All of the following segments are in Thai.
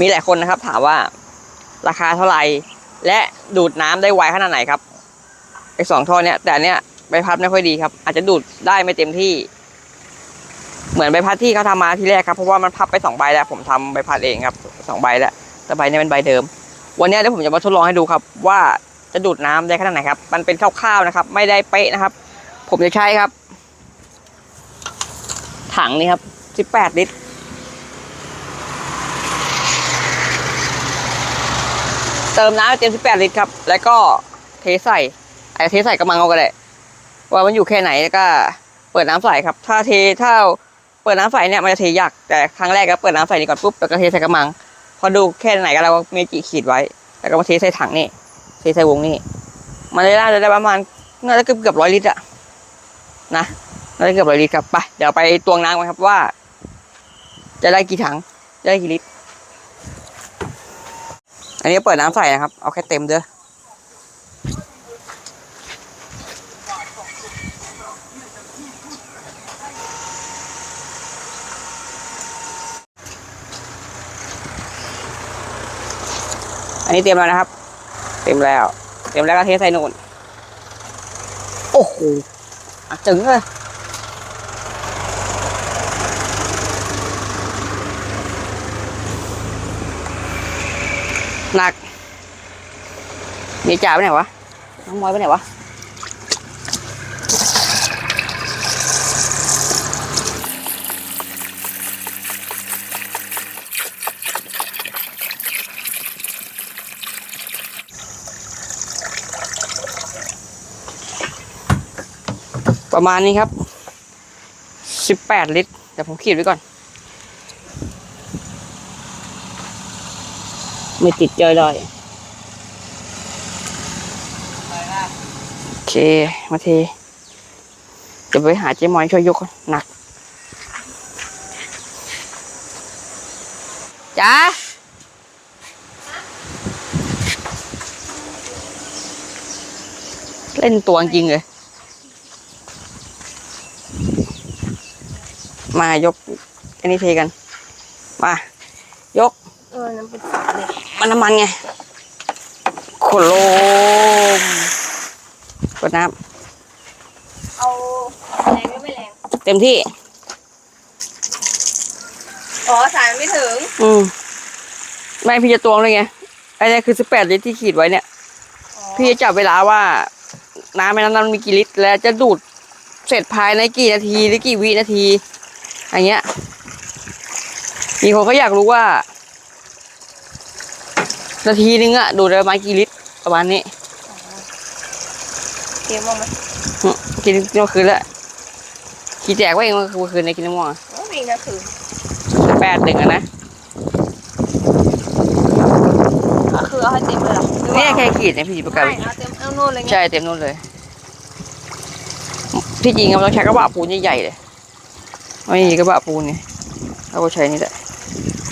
มีหลายคนนะครับถามว่าราคาเท่าไหร่ และดูดน้ำได้ไวขนาดไหนครับไอสองท่อเนี้ยแต่เนี้ยใบพัดไม่ค่อยดีครับ อาจจะดูดได้ไม่เต็มที่ เหมือนใบพัดที่เขาทำมาที่แรกครับเพราะว่ามันพับไปสองใบแล้ว ผมทำใบพัดเองครับสองใบแล้วแต่ใบเนี้ยเป็นใบเดิม วันนี้เดี๋ยวผมจะมาทดลองให้ดูครับ ว่าจะดูดน้ำได้ขนาดไหนครับ มันเป็นคร่าวๆนะครับ ไม่ได้เป๊ะนะครับ ผมจะใช้ครับ ถังนี้ครับสิบแปดลิตร เติมน้ำเต็ม 18 ลิตรครับ แล้วก็เทใส่ไอ้เทใส่กระมังเอาก็ได้ว่ามันอยู่แค่ไหนแล้วก็เปิดน้ำใส่ครับ ถ้าเทถ้าเปิดน้ำใส่เนี่ยมันจะเทยากแต่ครั้งแรกก็เปิดน้ำใส่นี่ก่อนปุ๊บแล้วก็เทใส่กระมัง พอดูแค่ไหนก็เราก็มีกี่ขีดไว้ แล้วก็มาเทใส่ถังนี่เทใส่วงนี่มันได้น่าจะได้ประมาณน่าจะเกือบเกือบร้อยลิตรอะนะน่าจะเกือบร้อยลิตรครับไปเดี๋ยวไปตวงน้ำกันครับว่า จะได้กี่ถังจะได้กี่ลิตร อันนี้เปิดน้ำใส่นะครับ เอาแค่เต็มเด้ออันนี้เต็มแล้วนะครับ เต็มแล้ว เต็มแล้วก็เทใส่นู่นโอ้โหจึงเลย หนักมีจ่าไปไหนวะ น้องมอยไปไหนวะ ประมาณนี้ครับสิบแปดลิตร เดี๋ยวผมขีดไว้ก่อน ไม่ติดเจอเลยโอเค มาเทเดี๋ยวไปหาเจ๊มอยช่วยยกก่อนหนักจ้าเล่นตัวจริงเลย มายกอันนี้เทกัน มา ยก เออน้ำเป็นฝาเลย มันน้ำมันไงโคโลมกดน้เอาแรงก็ไม่แรงำเต็มที่ อ๋อ สายมันไม่ถึง อืมไม่พี่จะตวงเลยไงไอ้นี่คือสิบแปดลิตรที่ขีดไว้เนี่ยอ๋อพี่จะจับเวลาว่า น้ำในนั้นมันมีกี่ลิตร และจะดูดเสร็จภายในกี่นาทีหรือกี่วินาทีอย่างเงี้ยมีคนเขาอยากรู้ว่า นาทีนึงอะดูดได้ประมาณกี่ลิตรประมาณนี้เตรียมมาไหมอืมกินเมื่อคืนแล้วขี่แจกไว้เองเมื่อคืนในกินน้ำม่วงโอ้วิ่งก็คือแปดหนึ่งอะนะก็คือเอาให้เต็มเลยเหรอหรือว่าเนี่ยแค่ขีดเนี่ยพี่ประกาศไม่เอาเต็มเอาโน่นเลยไงใช่เต็มนู่นเลย ที่จริงเราต้องใช้กระบะปูนใหญ่ๆเลยไม่มีกระบะปูนไงเราก็ใช้นี่แหละ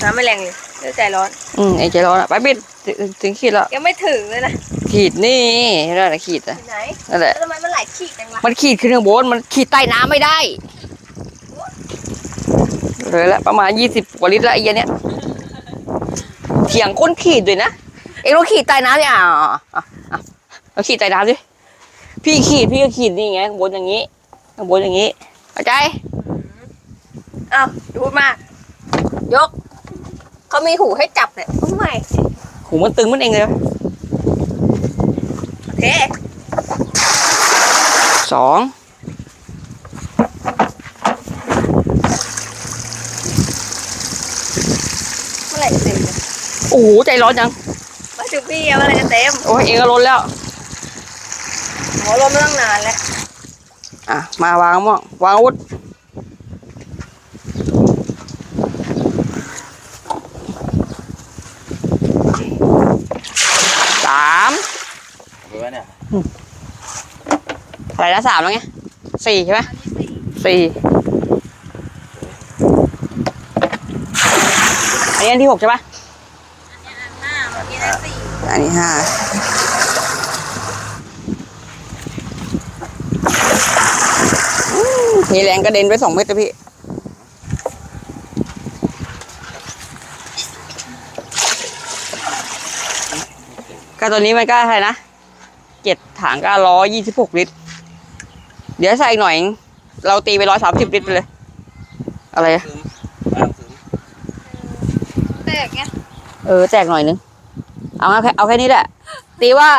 น้ำไม่แรงเลย เดี๋ยวใจร้อน อืมไอ้ใจร้อนอะไปบิดถึงถึงขีดแล้วยังไม่ถึงเลยนะขีดนี่นั่นแหละขีดอะที่ไหนนั่นแหละแล้วทำไมมันไหลขีดจังล่ะมันขีดขึ้นข้างบนมันขีดใต้น้ำไม่ได้เลยละประมาณยี่สิบกว่าลิตรละไอ้เหี้ยเนี้ยเถียงก้นขีดด้วยนะเอ็งต้องขีดใต้น้ำดิอะอะอะอะเราขีดใต้น้ำดิพี่ขีดพี่ก็ขีดนี่ไงข้างบนอย่างนี้ข้างบนอย่างนี้เข้าใจ อ้าวดูดมาก ยก เขามีหูให้จับเนี่ยทำไมหูมันตึงมันเองเลยโอเคสองเมื่อไหร่จะเต็มเนี่ยโอ้โหใจร้อนจัง มาถึงพี่อะเมื่อไหร่จะเต็มโอ้ยเองก็ล้นแล้วโหรถไม่ต้องนานแล้ว อะ มาวางมั่งวางอาวุธ สาม ดูว่าเนี่ยอะไรนะสามแล้วไงสี่ใช่ไหมสี่อันนี้อันที่หกใช่ปะห้าเมื่อกี้ได้สี่อันนี้ห้าเทแรงกระเด็นไปสองเมตรเลยพี่ก็ตัวนี้มันก็อะไรนะ เจ็ดถังก็ร้อยยี่สิบหกลิตร เดี๋ยวใส่อีกหน่อย เราตีไปร้อยสามสิบลิตรไปเลย อะไรอะซึมอ่างซึมแตกไงเออแจกหน่อยนึง เอาแค่เอาแค่นี้แหละ ตีว่า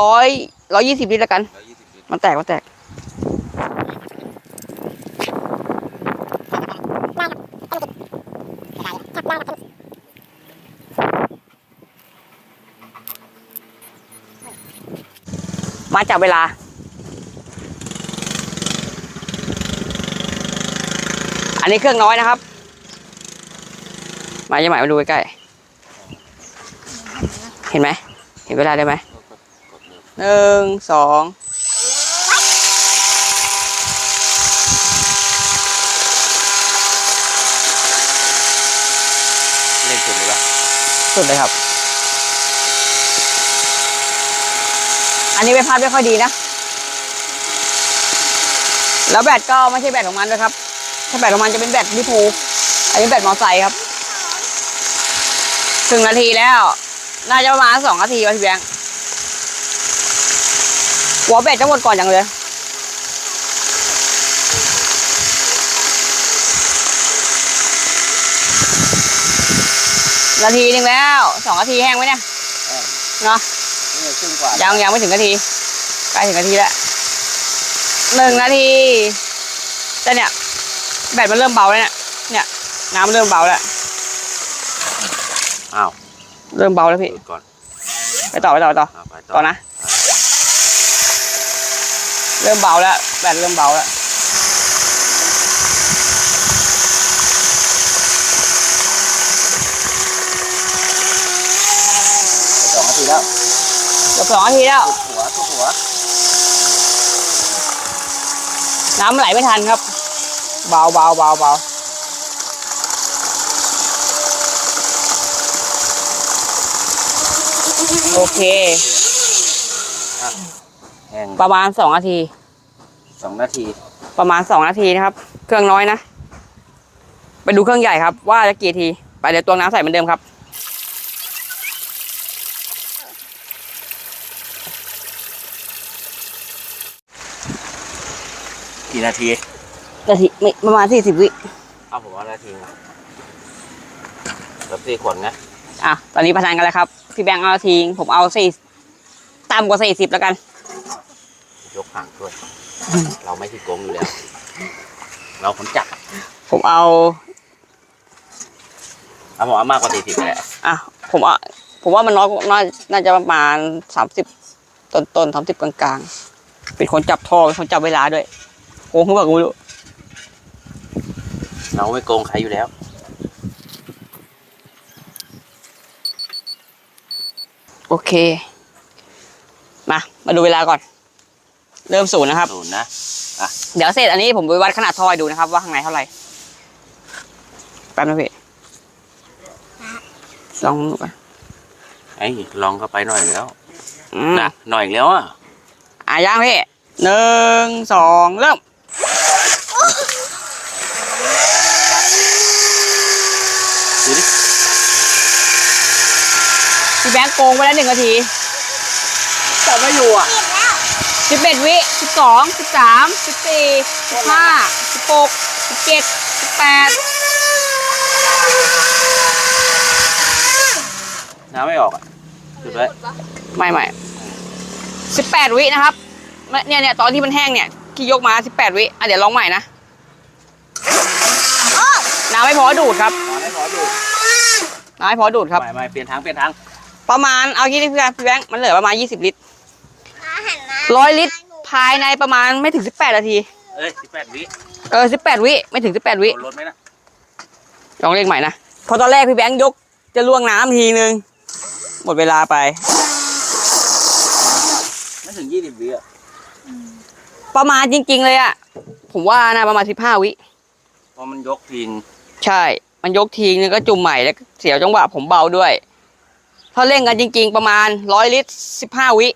ร้อยร้อยยี่สิบลิตรแล้วกันร้อยยี่สิบลิตรมันแตกมันแตก มาจับเวลา อันนี้เครื่องน้อยนะครับ มาจะหมายมาดูใกล้ๆเห็นไหม เห็นเวลาได้ไหมกดเลยหนึ่งสองเล่นสุดเลยปะสุดเลยครับ อันนี้ไปพลาดไม่ค่อยดีนะ แล้วแบตก็ไม่ใช่แบตของมันด้วยครับ ถ้าแบตของมันจะเป็นแบตลิพูอันนี้แบตมอไซค์ครับ ถึงนาทีแล้ว น่าจะประมาณสองนาทีวะพี่แบงค์หัวแบตจะหมดก่อนอย่างเลยนาทีหนึ่งแล้วสองนาทีแห้งไหมเนี่ยเนาะ ครึ่งกว่ายังยังไม่ถึงนาทีใกล้ถึงนาทีแล้วหนึ่งนาทีแต่เนี่ยแบตมันเริ่มเบาแล้วเนี่ยเนี่ยน้ำมันเริ่มเบาแล้วอ้าวเริ่มเบาแล้วพี่หยุดก่อนไปต่อไปต่อไปต่อเอาไปต่อนะ เริ่มเบาแล้วแบตเริ่มเบาแล้วไปสองนาทีแล้ว เกือบสองนาทีแล้ว หัวทุกหัวน้ำไหลไม่ทันครับ เบาเบาเบาเบาโอเค แห้งประมาณสองนาที สองนาที ประมาณสองนาทีนะครับ เครื่องน้อยนะ ไปดูเครื่องใหญ่ครับ ว่าจะกี่ที ไปเดี๋ยวตวงน้ำใส่เหมือนเดิมครับ กี่นาทีนาทีไม่ประมาณสี่สิบวิเอาผมว่านาทีนะแบบสี่ขวดนะอะตอนนี้ประทานกันแล้วครับ พี่แบงค์เอานาทีผมเอาสี่ต่ำกว่าสี่สิบแล้วกัน ยกห่างด้วย เราไม่ที่โกงอยู่แล้ว เราผลจับผมเอาเอาผมเอามากกว่าสี่สิบแหละอะผมเอาผมว่ามันน้อยน่าน่าจะประมาณสามสิบต้นต้นสามสิบกลางๆ เป็นคนจับท่อเป็นคนจับเวลาด้วย โกงเขาบอกกูไม่รู้เราไม่โกงใครอยู่แล้ว โอเค มา มาดูเวลาก่อน เริ่มศูนย์นะครับ ศูนย์นะ เดี๋ยวเสร็จอันนี้ผมไปวัดขนาดท่อให้ดูนะครับ ว่าข้างในเท่าไหร่แป๊บนะพี่ลองดูก่อนไอ้ยลองเข้าไปหน่อยแล้วอืมนะหน่อยอีกแล้วอะ อะย่างพี่หนึ่งสองเริ่ม ดูดิพี่แบงค์โกงไปแล้วหนึ่งนาทีจับไม่อยู่อะสิบเอ็ดวิสิบสองสิบสามสิบสี่สิบห้าสิบหกสิบเจ็ดสิบแปดน้ำไม่ออกอะจุดไว้ไม่ไม่สิบแปดวินะครับ เนี่ยเนี่ยตอนที่มันแห้งเนี่ย ที่ยกมาสิบแปดวิอะเดี๋ยวลองใหม่นะน้ำไม่พอดูดครับน้ำไม่พอดูน้ำไม่พอดูดครับ ไม่ไม่เปลี่ยนทางเปลี่ยนทางประมาณเอางี้ดิพี่แบงค์พี่แบงค์มันเหลือประมาณยี่สิบลิตรร้อยลิตรภายในประมาณไม่ถึงสิบแปดนาที เอ้ยสิบแปดวิเออสิบแปดวิไม่ถึงสิบแปดวิ โดนรถไหมนะลองเรียกใหม่นะเพอตอนแรกพี่แบงค์ยกจะล่วงน้ำทีนึง หมดเวลาไป ไม่ถึงยี่สิบวิอะ ประมาณจริง ๆ เลยอะผมว่านะประมาณสิบห้าวิ เพราะมันยกทิ้งใช่ มันยกทีนึงก็จุ่มใหม่แล้วเสียวจังหวะผมเบาด้วย ถ้าเล่นกันจริง ๆ ประมาณร้อยลิตรสิบห้าวิ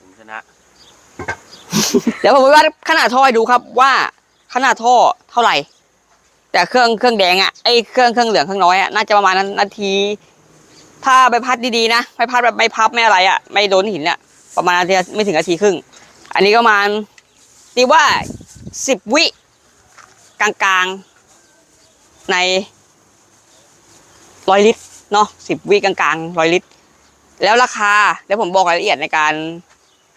ผมชนะ เดี๋ยวผมไปวัดขนาดท่อให้ดูครับว่าขนาดท่อเท่าไหร่ แต่เครื่องเครื่องแดงอะไอเครื่องเครื่องเหลืองเครื่องน้อยอะน่าจะประมาณนาที ถ้าใบพัดดีๆนะใบพัดแบบไม่พับไม่อะไรอะ่ะไม่โดนหินอะ่ะประมาณนาทีไม่ถึงนาทีครึ่ง อันนี้ก็ประมาณ ตีว่าสิบวิกลางๆในร้อยลิตรเนาะสิบวิกลางๆร้อยลิตร แล้วราคาเดี๋ยวผมบอกรายละเอียดในการ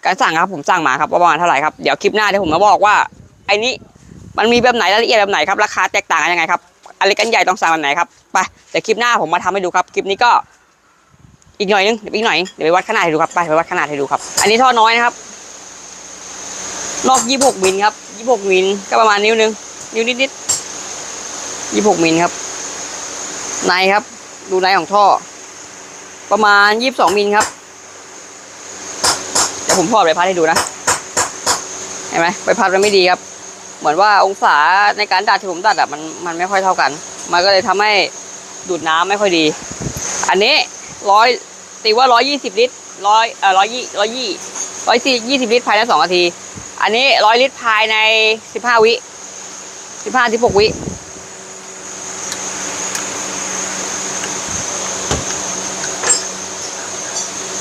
การสั่งครับผมสั่งมาครับประมาณเท่าไหร่ครับเดี๋ยวคลิปหน้าเดี๋ยวผมมาบอกว่าไอ้นี้มันมีแบบไหนรายละเอียดแบบไหนครับราคาแตกต่างกันยังไงครับอะไรกันใหญ่ต้องสั่งแบบไหนครับไปเดี๋ยวคลิปหน้าผมมาทำให้ดูครับคลิปนี้ก็อีกหน่อยนึงเดี๋ยวอีกหน่อยเดี๋ยวไปวัดขนาดให้ดูครับไปไปวัดขนาดให้ดูครับ อันนี้ท่อน้อยนะครับ นอกยี่หกมิลครับยี่หกมิลก็ประมาณนิ้วนึง นิ้วนิดๆยี่หกมิลครับ ในครับ ดูในของท่อ ประมาณยี่สิบสองมิลครับเดี๋ยวผมพอดใบพัดให้ดูนะ เห็นไหมใบพัดมันไม่ดีครับ เหมือนว่าองศาในการดัดที่ผมดัดอะมันมันไม่ค่อยเท่ากัน มันก็เลยทำให้ดูดน้ำไม่ค่อยดี อันนี้ร้อยตีว่าร้อยยี่สิบลิตรร้อยเอ่อร้อยยี่ร้อยยี่ร้อยสี่ยี่สิบลิตรภายในสองนาที อันนี้ร้อยลิตรภายในสิบห้าวิสิบห้าสิบหกวิ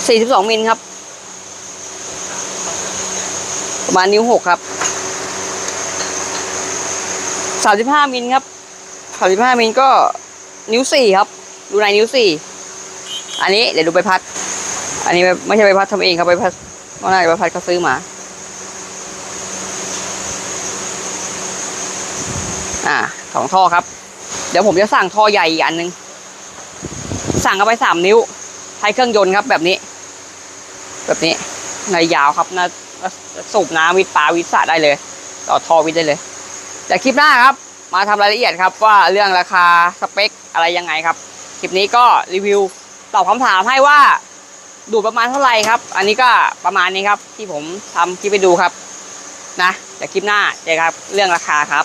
สี่สิบสองมิลครับ ประมาณนิ้วหกครับสามสิบห้ามิลครับสามสิบห้ามิลก็นิ้วสี่ครับ ดูในนิ้วสี่อันนี้เดี๋ยวดูใบพัด อันนี้ไม่ใช่ใบพัดทำเองครับใบพัดว่าน่าจะใบพัดเขาซื้อมา อ่าสองท่อครับ เดี๋ยวผมจะสั่งท่อใหญ่อีกอันนึง สั่งเอาไปสามนิ้วใช้เครื่องยนต์ครับแบบนี้ แบบนี้ในยาวครับนะสูบน้ำวิดปลาวิดสระได้เลย ต่อท่อวิดได้เลยแต่คลิปหน้าครับ มาทำรายละเอียดครับว่าเรื่องราคาสเปคอะไรยังไงครับ คลิปนี้ก็รีวิวตอบคำถามให้ว่าดูดประมาณเท่าไหร่ครับ อันนี้ก็ประมาณนี้ครับ ที่ผมทำคลิปไปดูครับ นะเดี๋ยวคลิปหน้าเจอครับเรื่องราคาครับ